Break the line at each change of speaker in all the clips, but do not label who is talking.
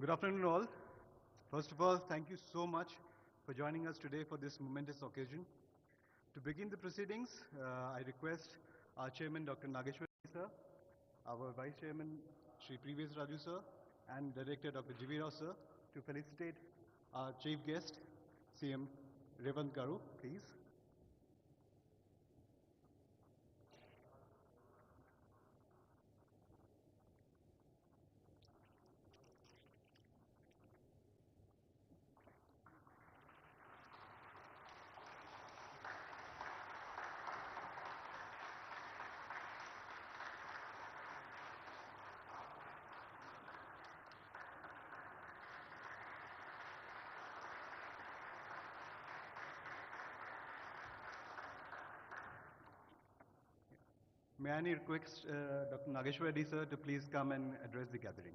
Good afternoon, all. First of all, thank you so much for joining us today for this momentous occasion. To begin the proceedings, uh, I request our chairman, Dr. Nageshwar sir, our vice chairman, Sri Previous Raju sir, and director, Dr. G.V. Rao sir, to felicitate our chief guest, CM Revant Garu, please. I request uh, Dr. Nageshwar Reddy sir to please come and address the gathering.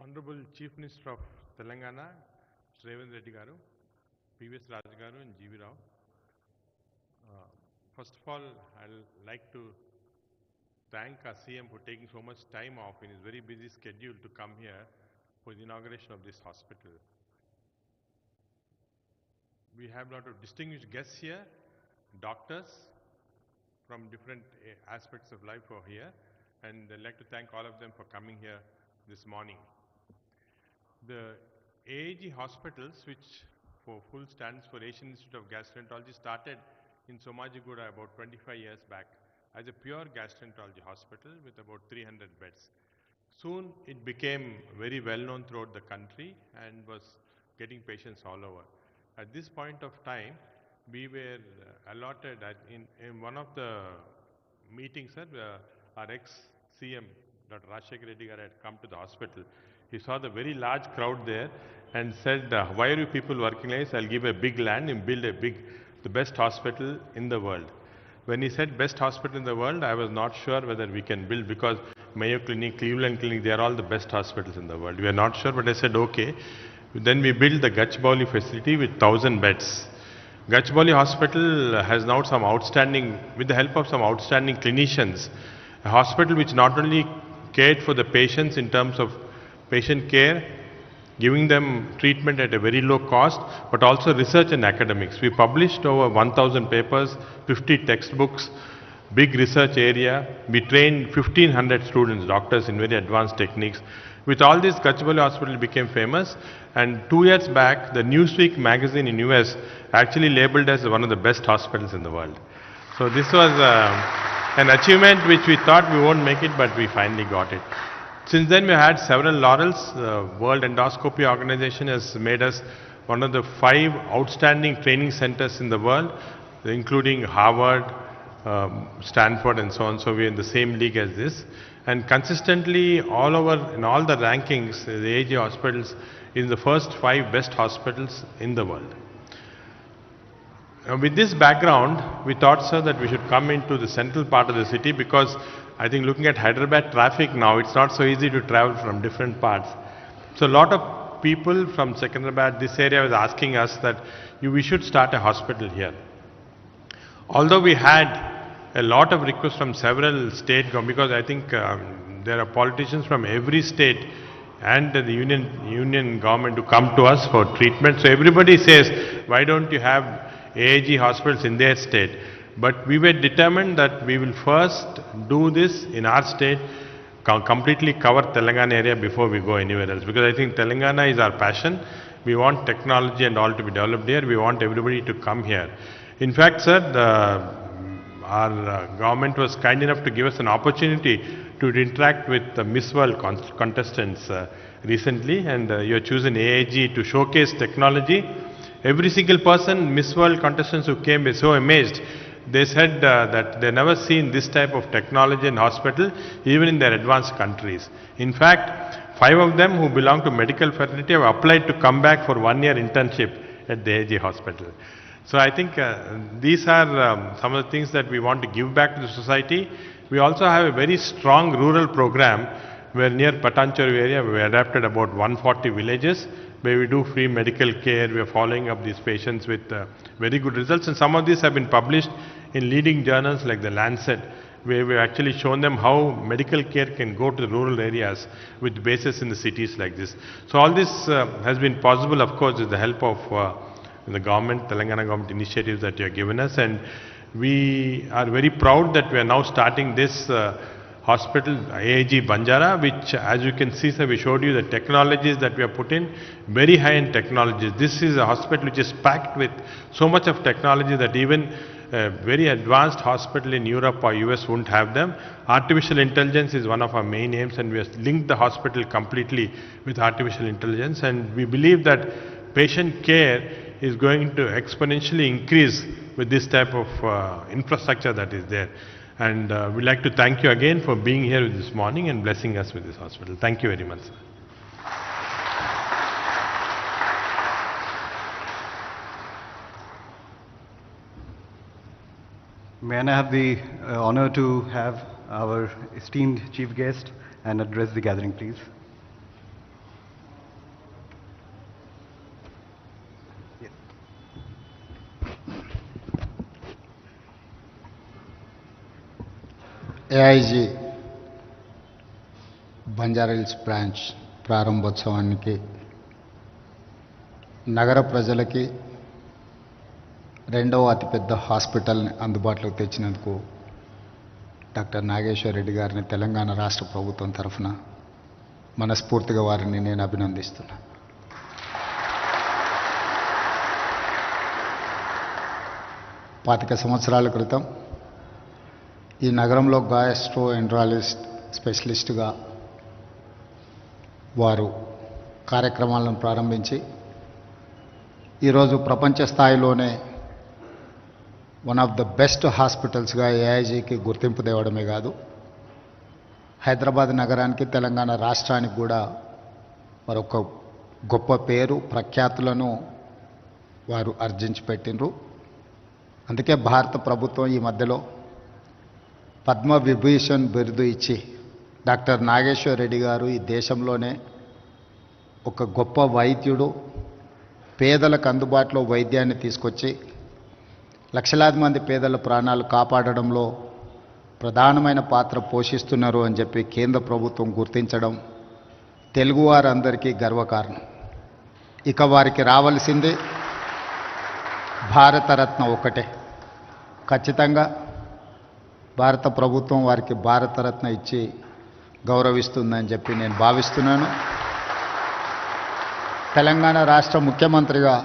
Honorable Chief Minister of Telangana, Mr. Revan Reddy Garu, previous Raj Garu and GV Rao. Uh, First of all, I'd like to thank our CM for taking so much time off in his very busy schedule to come here for the inauguration of this hospital. We have a lot of distinguished guests here, doctors from different eh, aspects of life are here, and I'd like to thank all of them for coming here this morning. The AAG hospitals, which for full stands for Asian Institute of Gastroenterology, started in Somajiguda about 25 years back as a pure gastroenterology hospital with about 300 beds. Soon it became very well known throughout the country and was getting patients all over. At this point of time, we were allotted in, in one of the meetings, sir, uh, our ex-CM, Dr. Rajshekar Reddy had come to the hospital. He saw the very large crowd there and said, uh, why are you people working like this? I'll give a big land and build a big, the best hospital in the world. When he said best hospital in the world, I was not sure whether we can build because Mayo Clinic, Cleveland Clinic, they are all the best hospitals in the world. We are not sure, but I said okay. Then we built the Gachbauli facility with 1000 beds. Gachbauli Hospital has now some outstanding, with the help of some outstanding clinicians, a hospital which not only cared for the patients in terms of patient care, giving them treatment at a very low cost, but also research and academics. We published over 1,000 papers, 50 textbooks, big research area. We trained 1,500 students, doctors in very advanced techniques. With all this, Gachibowli Hospital became famous. And two years back, the Newsweek magazine in US actually labeled as one of the best hospitals in the world. So this was uh, an achievement which we thought we won't make it, but we finally got it. Since then, we have had several laurels. The World Endoscopy Organization has made us one of the five outstanding training centers in the world, including Harvard, um, Stanford, and so on. So we are in the same league as this. And consistently, all over in all the rankings, the AG hospitals is the first five best hospitals in the world. Uh, with this background, we thought, sir, that we should come into the central part of the city because I think looking at Hyderabad traffic now, it's not so easy to travel from different parts. So a lot of people from Secunderabad, this area was asking us that we should start a hospital here. Although we had a lot of requests from several state governments, because I think um, there are politicians from every state and the union, union government to come to us for treatment. So everybody says, why don't you have AAG hospitals in their state? But we were determined that we will first do this in our state, co- completely cover Telangana area before we go anywhere else. Because I think Telangana is our passion. We want technology and all to be developed here. We want everybody to come here. In fact, sir, the, our uh, government was kind enough to give us an opportunity to interact with the Miss World con- contestants uh, recently, and uh, you have chosen AAG to showcase technology. Every single person, Miss World contestants who came were so amazed. They said uh, that they never seen this type of technology in hospital, even in their advanced countries. In fact, five of them who belong to medical fraternity have applied to come back for one year internship at the AG hospital. So I think uh, these are um, some of the things that we want to give back to the society. We also have a very strong rural program where near Patancheru area we adapted about 140 villages where we do free medical care. We are following up these patients with uh, very good results. And some of these have been published in leading journals like the Lancet, where we've actually shown them how medical care can go to the rural areas with bases in the cities like this. So all this uh, has been possible, of course, with the help of uh, the government, Telangana government initiatives that you have given us. And we are very proud that we are now starting this uh, hospital, AIG Banjara, which as you can see, sir, we showed you the technologies that we have put in, very high-end technologies. This is a hospital which is packed with so much of technology that even a very advanced hospital in Europe or US won't have them. Artificial intelligence is one of our main aims and we have linked the hospital completely with artificial intelligence and we believe that patient care is going to exponentially increase with this type of uh, infrastructure that is there. And uh, we'd like to thank you again for being here this morning and blessing us with this hospital. Thank you very much. Sir.
May I have the uh, honor to have our esteemed chief guest and address the gathering, please. Yes.
AIG Banjara Hills branch ప్రారంభోత్సవానికి నగర ప్రజలకి రెండవ అతిపెద్ద హాస్పిటల్ని అందుబాటులోకి తెచ్చినందుకు doctor Nageshwara Reddy గారిని తెలంగాణ రాష్ట్ర ప్రభుత్వం తరఫున మనస్ఫూర్తిగా వారిని నేను అభినందిస్తున్నాను పాతిక సంవత్సరాల క్రితం ఈ నగరంలో గాయస్ట్రో ఎండ్రాలజిస్ట్ స్పెషలిస్టుగా వారు కార్యక్రమాలను ప్రారంభించి ఈరోజు ప్రపంచ స్థాయిలోనే వన్ ఆఫ్ ద బెస్ట్ హాస్పిటల్స్గా ఏఐజీకి గుర్తింపు తేవడమే కాదు. హైదరాబాద్ నగరానికి తెలంగాణ రాష్ట్రానికి కూడా మరొక గొప్ప పేరు ప్రఖ్యాతులను వారు ఆర్జించి పెట్టినరు అందుకే భారత ప్రభుత్వం ఈ మధ్యలో పద్మ విభూషణ్ బిరుదు ఇచ్చి డాక్టర్ నాగేశ్వర రెడ్డి గారు ఈ దేశంలోనే ఒక గొప్ప వైద్యుడు పేదలకు అందుబాటులో వైద్యాన్ని తీసుకొచ్చి లక్షలాది మంది పేదల ప్రాణాలు కాపాడడంలో ప్రధానమైన పాత్ర పోషిస్తున్నారు అని చెప్పి కేంద్ర ప్రభుత్వం గుర్తించడం తెలుగువారందరికీ గర్వకారణం. ఇక వారికి రావలసింది భారతరత్న ఒకటే ఖచ్చితంగా భారత ప్రభుత్వం వారికి భారతరత్న ఇచ్చి గౌరవిస్తుందని చెప్పి నేను భావిస్తున్నాను. తెలంగాణ రాష్ట్ర ముఖ్యమంత్రిగా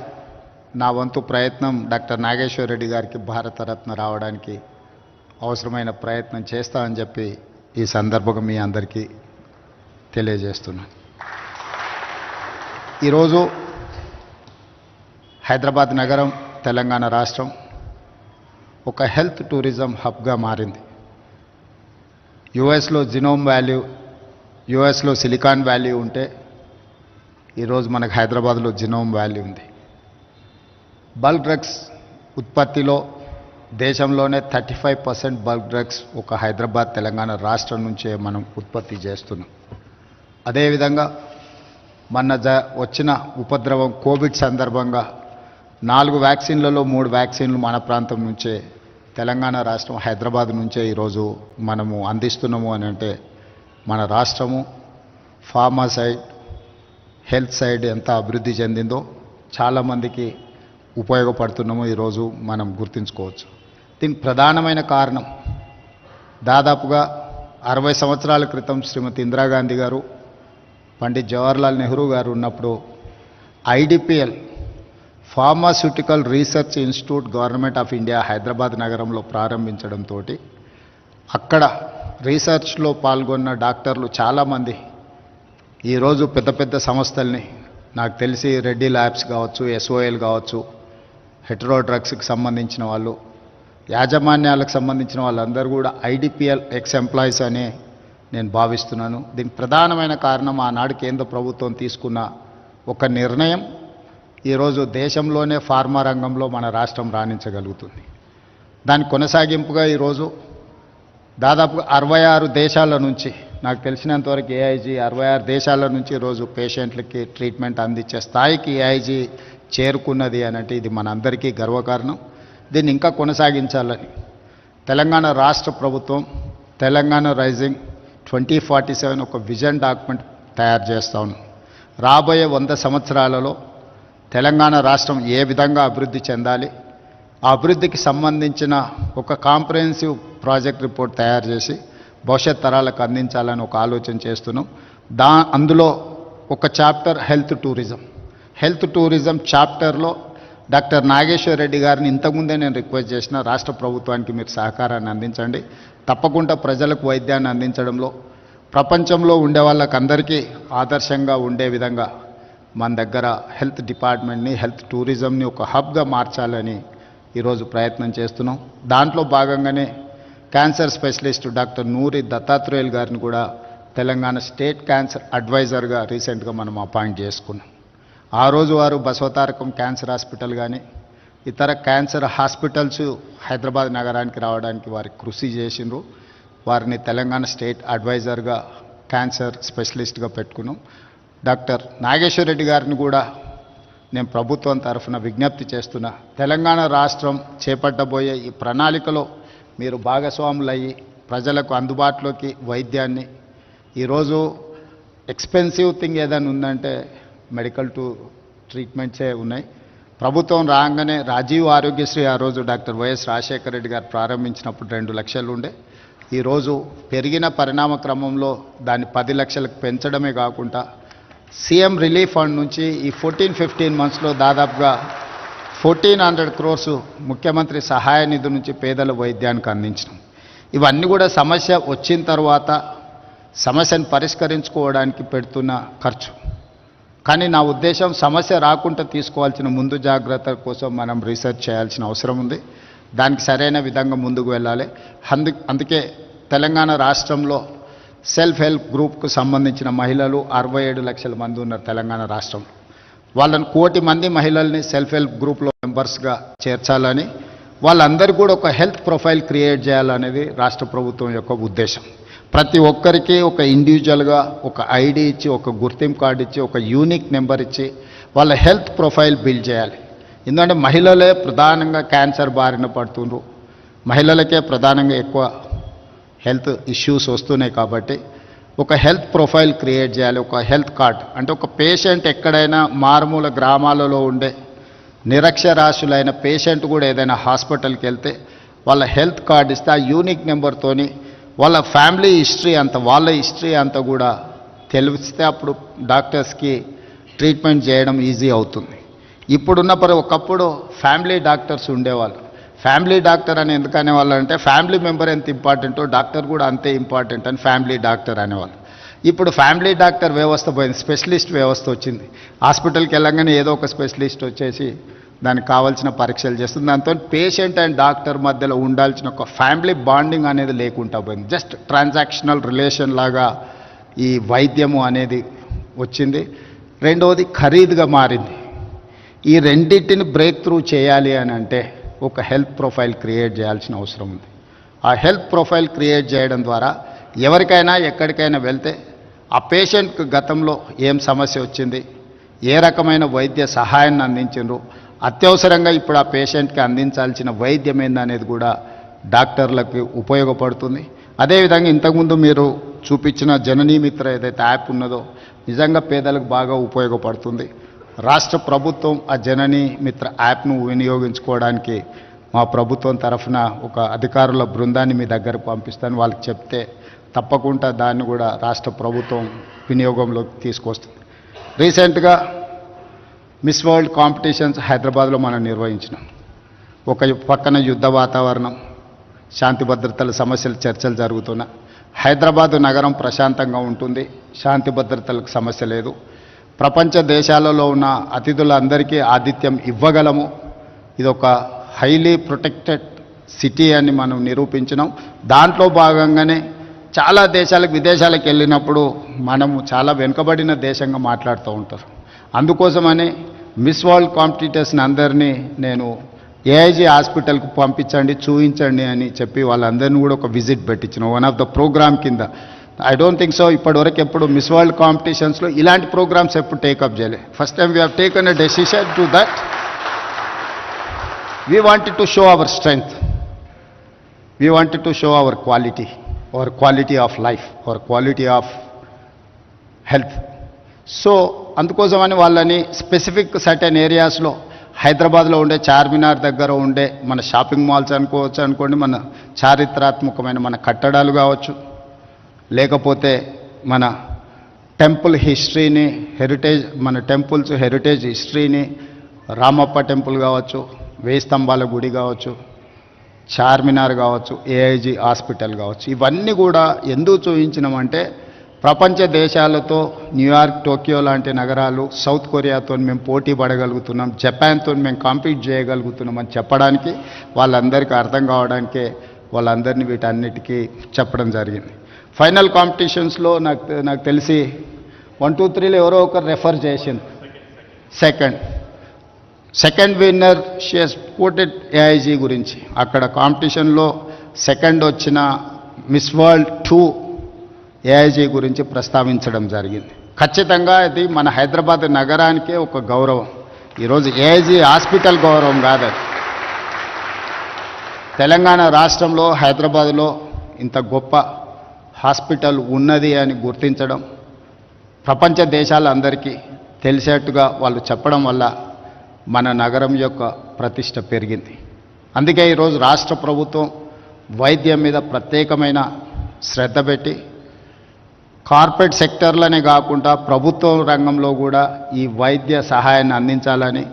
నా వంతు ప్రయత్నం డాక్టర్ నాగేశ్వర రెడ్డి గారికి భారతరత్న రావడానికి అవసరమైన ప్రయత్నం చేస్తా అని చెప్పి ఈ సందర్భంగా మీ అందరికీ తెలియజేస్తున్నాను ఈరోజు హైదరాబాద్ నగరం తెలంగాణ రాష్ట్రం ఒక హెల్త్ టూరిజం హబ్గా మారింది. యుఎస్లో జినోమ్ వాల్యూ యుఎస్లో సిలికాన్ వ్యాల్యూ ఉంటే ఈరోజు మనకు హైదరాబాద్లో జినోమ్ వ్యాల్యూ ఉంది. బల్క్ డ్రగ్స్ ఉత్పత్తిలో దేశంలోనే thirty five percent bulk drugs ఒక హైదరాబాద్ తెలంగాణ రాష్ట్రం నుంచే మనం ఉత్పత్తి చేస్తున్నాం. అదేవిధంగా మన జ వచ్చిన ఉపద్రవం కోవిడ్ సందర్భంగా నాలుగు వ్యాక్సిన్లలో మూడు వ్యాక్సిన్లు మన ప్రాంతం నుంచే తెలంగాణ రాష్ట్రం హైదరాబాద్ నుంచే ఈరోజు మనము అందిస్తున్నాము అని అంటే మన రాష్ట్రము ఫార్మా సైడ్ హెల్త్ సైడ్ ఎంత అభివృద్ధి చెందిందో చాలామందికి ఉపయోగపడుతున్నామో ఈరోజు మనం గుర్తుంచుకోవచ్చు. దీనికి ప్రధానమైన కారణం దాదాపుగా అరవై సంవత్సరాల క్రితం శ్రీమతి ఇందిరాగాంధీ గారు పండిత్ జవహర్లాల్ నెహ్రూ గారు ఉన్నప్పుడు IDPL pharmaceutical research institute government of India Hyderabad నగరంలో ప్రారంభించడంతో అక్కడ రీసెర్చ్లో పాల్గొన్న డాక్టర్లు చాలామంది ఈరోజు పెద్ద పెద్ద సంస్థల్ని నాకు తెలిసి రెడ్డి ల్యాబ్స్ కావచ్చు ఎస్ఓఎల్ కావచ్చు హెట్రో డ్రగ్స్కి సంబంధించిన వాళ్ళు యాజమాన్యాలకు సంబంధించిన వాళ్ళందరూ కూడా ఐడిపిఎల్ ఎక్స్ ఎంప్లాయీస్ అనే నేను భావిస్తున్నాను. దీనికి ప్రధానమైన కారణం ఆనాడు కేంద్ర ప్రభుత్వం తీసుకున్న ఒక నిర్ణయం. ఈరోజు దేశంలోనే ఫార్మా రంగంలో మన రాష్ట్రం రాణించగలుగుతుంది. దాని కొనసాగింపుగా ఈరోజు దాదాపు అరవై ఆరు దేశాల నుంచి నాకు తెలిసినంతవరకు ఏఐజీ అరవై ఆరు దేశాల నుంచి ఈరోజు పేషెంట్లకి ట్రీట్మెంట్ అందించే స్థాయికి ఏఐజీ చేరుకున్నది అని అంటే ఇది మనందరికీ గర్వకారణం. దీన్ని ఇంకా కొనసాగించాలని. తెలంగాణ రాష్ట్ర ప్రభుత్వం Telangana rising twenty forty seven ఒక విజన్ డాక్యుమెంట్ తయారు చేస్తా రాబోయే వంద సంవత్సరాలలో తెలంగాణ రాష్ట్రం ఏ విధంగా అభివృద్ధి చెందాలి ఆ అభివృద్ధికి సంబంధించిన ఒక కాంప్రహెన్సివ్ ప్రాజెక్ట్ రిపోర్ట్ తయారు చేసి భవిష్యత్ తరాలకు అందించాలని ఒక ఆలోచన చేస్తున్నాం. దా అందులో ఒక chapter health tourism. Health tourism చాప్టర్లో డాక్టర్ నాగేశ్వర్ రెడ్డి గారిని ఇంతకుముందే నేను రిక్వెస్ట్ చేసిన రాష్ట్ర ప్రభుత్వానికి మీరు సహకారాన్ని అందించండి. తప్పకుండా ప్రజలకు వైద్యాన్ని అందించడంలో ప్రపంచంలో ఉండే వాళ్ళకందరికీ ఆదర్శంగా ఉండే విధంగా మన దగ్గర హెల్త్ డిపార్ట్మెంట్ని హెల్త్ టూరిజంని ఒక హబ్గా మార్చాలని ఈరోజు ప్రయత్నం చేస్తున్నాం. దాంట్లో భాగంగానే cancer specialist doctor Nori Dattatreyulu గారిని కూడా తెలంగాణ స్టేట్ క్యాన్సర్ అడ్వైజర్గా రీసెంట్గా మనం అపాయింట్ చేసుకున్నాం. ఆ రోజు వారు బసవతారకం క్యాన్సర్ హాస్పిటల్ కానీ ఇతర క్యాన్సర్ హాస్పిటల్స్ హైదరాబాద్ నగరానికి రావడానికి వారి కృషి చేసిండ్రు. వారిని తెలంగాణ స్టేట్ అడ్వైజర్గా క్యాన్సర్ స్పెషలిస్ట్గా పెట్టుకున్నాం. డాక్టర్ నాగేశ్వర రెడ్డి గారిని కూడా నేను ప్రభుత్వం తరఫున విజ్ఞప్తి చేస్తున్నా. తెలంగాణ రాష్ట్రం చేపట్టబోయే ఈ ప్రణాళికలో మీరు భాగస్వాములయ్యి ప్రజలకు అందుబాటులోకి వైద్యాన్ని ఈరోజు ఎక్స్పెన్సివ్ థింగ్ ఏదైనా ఉందంటే మెడికల్ టు ట్రీట్మెంట్సే ఉన్నాయి. ప్రభుత్వం రాగానే రాజీవ్ ఆరోగ్యశ్రీ ఆ రోజు డాక్టర్ వైఎస్ రాజశేఖర రెడ్డి గారు ప్రారంభించినప్పుడు రెండు లక్షలు ఉండే. ఈరోజు పెరిగిన పరిణామ క్రమంలో దాన్ని పది లక్షలకు పెంచడమే కాకుండా సీఎం రిలీఫ్ ఫండ్ నుంచి ఈ ఫోర్టీన్ ఫిఫ్టీన్ మంత్స్లో దాదాపుగా ఫోర్టీన్ హండ్రెడ్ క్రోర్స్ ముఖ్యమంత్రి సహాయ నిధి నుంచి పేదల వైద్యానికి అందించడం ఇవన్నీ కూడా సమస్య వచ్చిన తర్వాత సమస్యను పరిష్కరించుకోవడానికి పెడుతున్న ఖర్చు. కానీ నా ఉద్దేశం సమస్య రాకుండా తీసుకోవాల్సిన ముందు జాగ్రత్తల కోసం మనం రీసెర్చ్ చేయాల్సిన అవసరం ఉంది. దానికి సరైన విధంగా ముందుకు వెళ్ళాలి. అందు అందుకే తెలంగాణ రాష్ట్రంలో సెల్ఫ్ హెల్ప్ గ్రూప్కు సంబంధించిన మహిళలు అరవై ఏడు లక్షల మంది ఉన్నారు తెలంగాణ రాష్ట్రంలో. వాళ్ళని కోటి మంది మహిళల్ని సెల్ఫ్ హెల్ప్ గ్రూప్లో మెంబర్స్గా చేర్చాలని వాళ్ళందరికీ కూడా ఒక హెల్త్ ప్రొఫైల్ క్రియేట్ చేయాలనేది రాష్ట్ర ప్రభుత్వం యొక్క ఉద్దేశం. ప్రతి ఒక్కరికి ఒక ఇండివిజువల్గా ఒక ఐడి ఇచ్చి ఒక గుర్తింపు కార్డు ఇచ్చి ఒక యూనిక్ నెంబర్ ఇచ్చి వాళ్ళ హెల్త్ ప్రొఫైల్ బిల్డ్ చేయాలి. ఎందుకంటే మహిళలే ప్రధానంగా క్యాన్సర్ బారిన పడుతుండ్రు. మహిళలకే ప్రధానంగా ఎక్కువ హెల్త్ ఇష్యూస్ వస్తున్నాయి కాబట్టి ఒక హెల్త్ ప్రొఫైల్ క్రియేట్ చేయాలి. ఒక హెల్త్ కార్డ్ అంటే ఒక పేషెంట్ ఎక్కడైనా మారుమూల గ్రామాలలో ఉండే నిరక్షరాస్యులైన పేషెంట్ కూడా ఏదైనా హాస్పిటల్కి వెళ్తే వాళ్ళ హెల్త్ కార్డ్ ఇస్తే ఆ యూనిక్ నెంబర్తోని వాళ్ళ ఫ్యామిలీ హిస్టరీ అంత వాళ్ళ హిస్టరీ అంతా కూడా తెలిస్తే అప్పుడు డాక్టర్స్కి ట్రీట్మెంట్ చేయడం ఈజీ అవుతుంది. ఇప్పుడున్న పరి ఒకప్పుడు ఫ్యామిలీ డాక్టర్స్ ఉండేవాళ్ళు. ఫ్యామిలీ డాక్టర్ అని ఎందుకు అనేవాళ్ళు అంటే ఫ్యామిలీ మెంబర్ ఎంత ఇంపార్టెంటో డాక్టర్ కూడా అంతే ఇంపార్టెంట్ అని ఫ్యామిలీ డాక్టర్ అనేవాళ్ళు. ఇప్పుడు ఫ్యామిలీ డాక్టర్ వ్యవస్థ పోయింది స్పెషలిస్ట్ వ్యవస్థ వచ్చింది. హాస్పిటల్కి వెళ్ళంగానే ఏదో ఒక స్పెషలిస్ట్ వచ్చేసి దానికి కావాల్సిన పరీక్షలు చేస్తుంది. దాంతో పేషెంట్ అండ్ డాక్టర్ మధ్యలో ఉండాల్సిన ఒక ఫ్యామిలీ బాండింగ్ అనేది లేకుండా పోయింది. జస్ట్ ట్రాన్సాక్షనల్ రిలేషన్ లాగా ఈ వైద్యము అనేది వచ్చింది. రెండవది ఖరీదుగా మారింది. ఈ రెండింటిని బ్రేక్ త్రూ చేయాలి అని అంటే ఒక హెల్త్ ప్రొఫైల్ క్రియేట్ చేయాల్సిన అవసరం ఉంది. ఆ హెల్త్ ప్రొఫైల్ క్రియేట్ చేయడం ద్వారా ఎవరికైనా ఎక్కడికైనా వెళ్తే ఆ పేషెంట్కి గతంలో ఏం సమస్య వచ్చింది ఏ రకమైన వైద్య సహాయాన్ని అందించారు అత్యవసరంగా ఇప్పుడు ఆ పేషెంట్కి అందించాల్సిన వైద్యం ఏందనేది కూడా డాక్టర్లకు ఉపయోగపడుతుంది. అదేవిధంగా ఇంతకుముందు మీరు చూపించిన జననీ మిత్ర ఏదైతే యాప్ ఉన్నదో నిజంగా పేదలకు బాగా ఉపయోగపడుతుంది. రాష్ట్ర ప్రభుత్వం ఆ జననీ మిత్ర యాప్ను వినియోగించుకోవడానికి మా ప్రభుత్వం తరఫున ఒక అధికారుల బృందాన్ని మీ దగ్గరకు పంపిస్తాను. వాళ్ళకి చెప్తే తప్పకుండా దాన్ని కూడా రాష్ట్ర ప్రభుత్వం వినియోగంలోకి తీసుకొస్తుంది. రీసెంట్గా మిస్ వరల్డ్ కాంపిటీషన్స్ హైదరాబాద్లో మనం నిర్వహించినాం. ఒక పక్కన యుద్ధ వాతావరణం శాంతి భద్రతల సమస్యలు చర్చలు జరుగుతున్నా హైదరాబాదు నగరం ప్రశాంతంగా ఉంటుంది శాంతి భద్రతలకు సమస్య లేదు. ప్రపంచ దేశాలలో ఉన్న అతిథులందరికీ ఆతిథ్యం ఇవ్వగలము. ఇది ఒక హైలీ ప్రొటెక్టెడ్ సిటీ అని మనం నిరూపించినాం. దాంట్లో భాగంగానే చాలా దేశాలకు విదేశాలకు వెళ్ళినప్పుడు మనము చాలా వెనుకబడిన దేశంగా మాట్లాడుతూ ఉంటారు. అందుకోసమని మిస్ వరల్డ్ కాంపిటీటర్స్ని అందరినీ నేను ఏఐజీ హాస్పిటల్కి పంపించండి చూపించండి అని చెప్పి వాళ్ళందరినీ కూడా ఒక విజిట్ పెట్టించిన వన్ ఆఫ్ ద ప్రోగ్రామ్ కింద. ఐ డోంట్ థింక్ సో ఇప్పటివరకు ఎప్పుడు మిస్ వరల్డ్ కాంపిటీషన్స్లో ఇలాంటి ప్రోగ్రామ్స్ ఎప్పుడు టేకప్ చేయలే. First time we have taken a decision to that we wanted to show our strength we wanted to show our quality our quality of life our quality of health so అందుకోసమని వాళ్ళని specific certain ఏరియాస్లో హైదరాబాద్లో ఉండే చార్మినార్ దగ్గర ఉండే మన shopping malls అనుకోవచ్చు అనుకోండి మన చారిత్రాత్మకమైన మన కట్టడాలు కావచ్చు లేకపోతే మన టెంపుల్ హిస్టరీని హెరిటేజ్ మన టెంపుల్స్ హెరిటేజ్ హిస్టరీని రామప్ప టెంపుల్ కావచ్చు వేయి స్తంభాల గుడి కావచ్చు చార్మినార్ కావచ్చు ఏఐజీ హాస్పిటల్ కావచ్చు ఇవన్నీ కూడా ఎందుకు చూపించినామంటే ప్రపంచ దేశాలతో న్యూయార్క్ టోక్యో లాంటి నగరాలు సౌత్ కొరియాతో మేము పోటీ పడగలుగుతున్నాం. జపాన్తో మేము కాంపీట్ చేయగలుగుతున్నాం అని చెప్పడానికి వాళ్ళందరికీ అర్థం కావడానికే వాళ్ళందరినీ వీటన్నిటికీ చెప్పడం జరిగింది. ఫైనల్ కాంపిటీషన్స్లో నాకు నాకు తెలిసి వన్ టూ త్రీలో ఎవరో ఒకరు రెఫర్ చేసింది. సెకండ్. సెకండ్ విన్నర్ షియస్ కోటెడ్ ఏఐజీ గురించి. అక్కడ కాంపిటీషన్లో సెకండ్ వచ్చిన మిస్ వరల్డ్ టూ ఏఐజీ గురించి ప్రస్తావించడం జరిగింది. ఖచ్చితంగా ఇది మన హైదరాబాద్ నగరానికే ఒక గౌరవం. ఈరోజు ఏఐజీ హాస్పిటల్ గౌరవం కాదు తెలంగాణ రాష్ట్రంలో హైదరాబాద్లో ఇంత గొప్ప హాస్పిటల్ ఉన్నది అని గుర్తించడం ప్రపంచ దేశాలందరికీ తెలిసేట్టుగా వాళ్ళు చెప్పడం వల్ల మన నగరం యొక్క ప్రతిష్ట పెరిగింది. అందుకే ఈరోజు రాష్ట్ర ప్రభుత్వం వైద్యం మీద ప్రత్యేకమైన శ్రద్ధ పెట్టి కార్పొరేట్ సెక్టర్లనే కాకుండా ప్రభుత్వ రంగంలో కూడా ఈ వైద్య సహాయాన్ని అందించాలని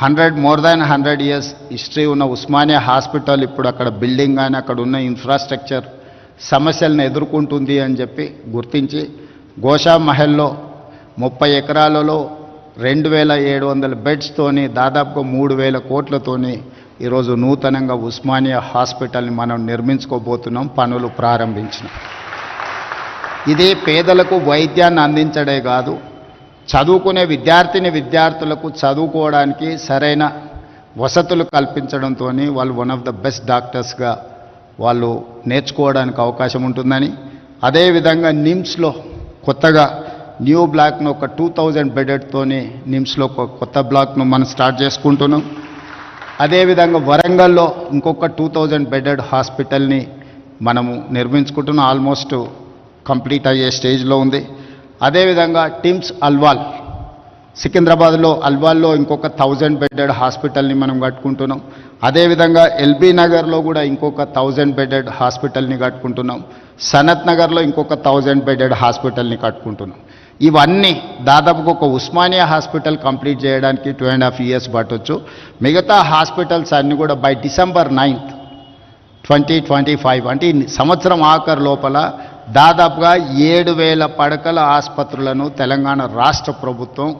hundred more than hundred years history ఉన్న ఉస్మానియా హాస్పిటల్ ఇప్పుడు అక్కడ బిల్డింగ్ కానీ అక్కడ ఉన్న ఇన్ఫ్రాస్ట్రక్చర్ సమస్యలను ఎదుర్కొంటుంది అని చెప్పి గుర్తించి గోషా మహల్లో ముప్పై ఎకరాలలో రెండు వేల ఏడు వందల బెడ్స్తోని దాదాపుగా మూడు వేల కోట్లతోని ఈరోజు నూతనంగా ఉస్మానియా హాస్పిటల్ని మనం నిర్మించుకోబోతున్నాం పనులు ప్రారంభించినాం. ఇది పేదలకు వైద్యాన్ని అందించడే కాదు చదువుకునే విద్యార్థిని విద్యార్థులకు చదువుకోవడానికి సరైన వసతులు కల్పించడంతో వాళ్ళు వన్ ఆఫ్ ద బెస్ట్ డాక్టర్స్గా వాళ్ళు నేర్చుకోవడానికి అవకాశం ఉంటుందని. అదేవిధంగా నిమ్స్లో కొత్తగా న్యూ బ్లాక్ను ఒక టూ థౌజండ్ బెడెడ్తోని నిమ్స్లో ఒక కొత్త బ్లాక్ను మనం స్టార్ట్ చేసుకుంటున్నాం. అదేవిధంగా వరంగల్లో ఇంకొక టూ థౌజండ్ బెడెడ్ హాస్పిటల్ని మనము నిర్మించుకుంటున్నాం. ఆల్మోస్ట్ కంప్లీట్ అయ్యే స్టేజ్లో ఉంది. అదేవిధంగా టిమ్స్ అల్వాల్ సికింద్రాబాద్లో అల్వాల్లో ఇంకొక థౌజండ్ బెడెడ్ హాస్పిటల్ని మనం కట్టుకుంటున్నాం. అదేవిధంగా ఎల్బీ నగర్లో కూడా ఇంకొక థౌజండ్ బెడెడ్ హాస్పిటల్ని కట్టుకుంటున్నాం. సనత్ నగర్లో ఇంకొక థౌజండ్ బెడెడ్ హాస్పిటల్ని కట్టుకుంటున్నాం. ఇవన్నీ దాదాపు ఒక ఉస్మానియా హాస్పిటల్ కంప్లీట్ చేయడానికి టూ అండ్ హాఫ్ ఇయర్స్ పట్టొచ్చు. మిగతా హాస్పిటల్స్ అన్నీ కూడా by December ninth twenty twenty five అంటే సంవత్సరం ఆఖరు లోపల దాదాపుగా ఏడు వేల పడకల ఆసుపత్రులను తెలంగాణ రాష్ట్ర ప్రభుత్వం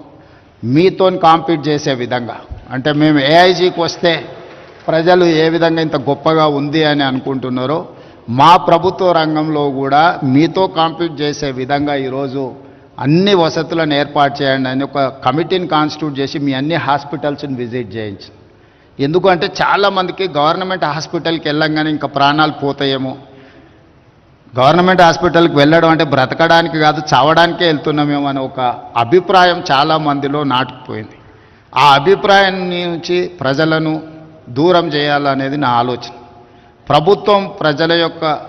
మీతో కాంపీట్ చేసే విధంగా. అంటే మేము ఏఐజీకి వస్తే ప్రజలు ఏ విధంగా ఇంత గొప్పగా ఉంది అని అనుకుంటున్నారో మా ప్రభుత్వ రంగంలో కూడా మీతో కాంపీట్ చేసే విధంగా ఈరోజు అన్ని వసతులను ఏర్పాటు చేయండి అని ఒక కమిటీని కాన్స్టిట్యూట్ చేసి మీ అన్ని హాస్పిటల్స్ని విజిట్ చేయించి ఎందుకంటే చాలామందికి గవర్నమెంట్ హాస్పిటల్కి వెళ్ళంగానే ఇంకా ప్రాణాలు పోతాయేమో. గవర్నమెంట్ హాస్పిటల్కి వెళ్ళడం అంటే బ్రతకడానికి కాదు చావడానికే వెళ్తున్నామేమో అనే ఒక అభిప్రాయం చాలా మందిలో నాటుకుపోయింది. ఆ అభిప్రాయం నుంచి ప్రజలను దూరం చేయాలనేది నా ఆలోచన. ప్రభుత్వం ప్రజల యొక్క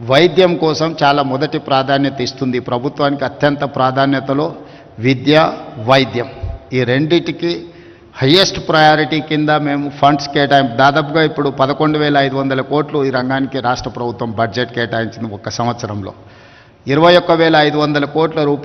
వైద్యం కోసం చాలా మొదటి ప్రాధాన్యత ఇస్తుంది. ప్రభుత్వానికి అత్యంత ప్రాధాన్యతలో విద్య వైద్యం ఈ రెండిటికి హయ్యెస్ట్ ప్రయారిటీ కింద మేము ఫండ్స్ కేటాయింపు దాదాపుగా ఇప్పుడు పదకొండు వేల ఐదు వందల కోట్లు ఈ రంగానికి రాష్ట్ర ప్రభుత్వం బడ్జెట్ కేటాయించింది ఒక సంవత్సరంలో. ఇరవై ఒక్క వేల ఐదు వందల కోట్ల రూపాయలు